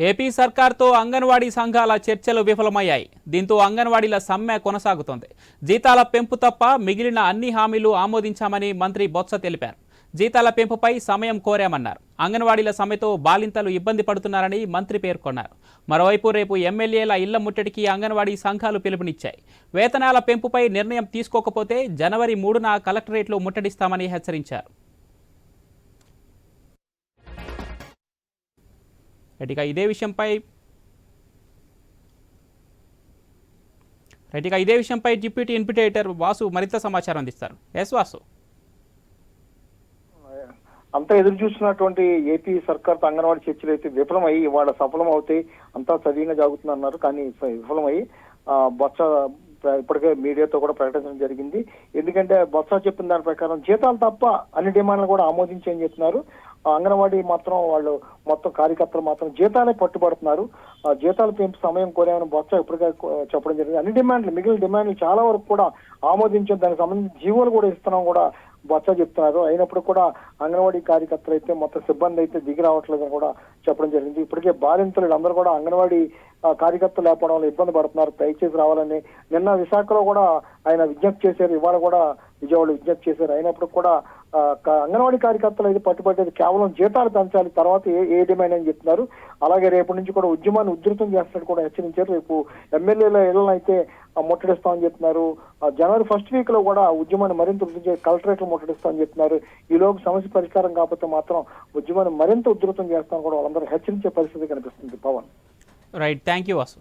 AP సర్కార్తో anganwadi సంఘాల చర్చలు విఫలమయ్యాయి. దీంతో అంగన్వాడీల సమ్మె కొనసాగుతోంది. జీతాల పెంపు తప్ప మిగిలిన అన్ని హామీలు ఆమోదించామని మంత్రి బొత్స తెలిపారు. జీతాల పెంపుపై సమయం కోరామన్నారు. అంగన్వాడీల సమ్మెతో బాలింతలు ఇబ్బంది పడుతున్నారని మంత్రి పేర్కొన్నారు. మరోవైపు రేపు ఎమ్మెల్యేల ఇళ్ళ ముట్టడికి అంగన్వాడీ సంఘాలు పిలుపునిచ్చాయి. వేతనాల పెంపుపై నిర్ణయం తీసుకోకపోతే జనవరి మూడున కలెక్టరేట్లో ముట్టడిస్తామని హెచ్చరించారు. రైట్ ఇక ఇదే విషయంపై రైట్ ఇక ఇదే విషయంపై డిప్యూటీ ఇన్పిటేటర్ వాసు మరింత సమాచారం అందిస్తారు. ఎస్ వాసు. అంతా ఎదురు చూస్తున్నటువంటి ఏపీ సర్కార్ అంగన్వాడీ చర్చలు అయితే విఫలమై ఇవాళ సఫలం అవుతాయి అంతా సవ్యంగా జరుగుతుందన్నారు కానీ విఫలమయ్యి విఫలమై బొత్స ఇప్పటికే మీడియాతో కూడా ప్రకటించడం జరిగింది. ఎందుకంటే బొత్స చెప్పిన దాని ప్రకారం జీతాలు తప్ప అన్ని డిమాండ్లు కూడా ఆమోదించని చెప్తున్నారు? అంగన్వాడీ మాత్రం వాళ్ళు మొత్తం కార్యకర్తలు మాత్రం జీతాలే పట్టుబడుతున్నారు. ఆ, జీతాలు పెంపు సమయం కోరామని బొత్స ఇప్పటికే చెప్పడం జరిగింది. అన్ని డిమాండ్లు మిగిలిన డిమాండ్లు చాలా వరకు కూడా ఆమోదించారు. దానికి సంబంధించి జీవోలు కూడా ఇస్తున్నాం కూడా బొత్స చెప్తున్నారు. అయినప్పుడు కూడా అంగన్వాడీ కార్యకర్తలు అయితే మొత్తం సిబ్బంది అయితే దిగి రావట్లేదని కూడా చెప్పడం జరిగింది. ఇప్పటికే బాధితులు అందరూ కూడా అంగన్వాడీ కార్యకర్తలు లేకపోవడం వల్ల ఇబ్బంది పడుతున్నారు. దయచేసి రావాలని నిన్న విశాఖలో కూడా ఆయన విజ్ఞప్తి చేశారు. ఇవాళ కూడా విజయవాడ విజ్ఞప్తి చేశారు. అయినప్పుడు కూడా అంగన్వాడీ కార్యకర్తలు అయితే పట్టుబట్టేది కేవలం జీతాలు పెంచాలి తర్వాత ఏ ఏ డిమాండ్ అని చెప్తున్నారు. అలాగే రేపటి నుంచి కూడా ఉద్యమాన్ని ఉధృతం చేస్తున్నట్టు కూడా హెచ్చరించారు. రేపు ఎమ్మెల్యేల ఇళ్ళను అయితే ముట్టడిస్తామని చెప్తున్నారు. జనవరి ఫస్ట్ వీక్లో కూడా ఉద్యమాన్ని మరింత ఉధృతం చేసి కలెక్టరేట్ ముట్టడిస్తామని చెప్తున్నారు. ఈలోపు సమస్య పరిష్కారం కాకపోతే మాత్రం ఉద్యమాన్ని మరింత ఉధృతం చేస్తామని కూడా వాళ్ళందరూ హెచ్చరించే పరిస్థితి కనిపిస్తుంది Pawan. Right thank you Vasu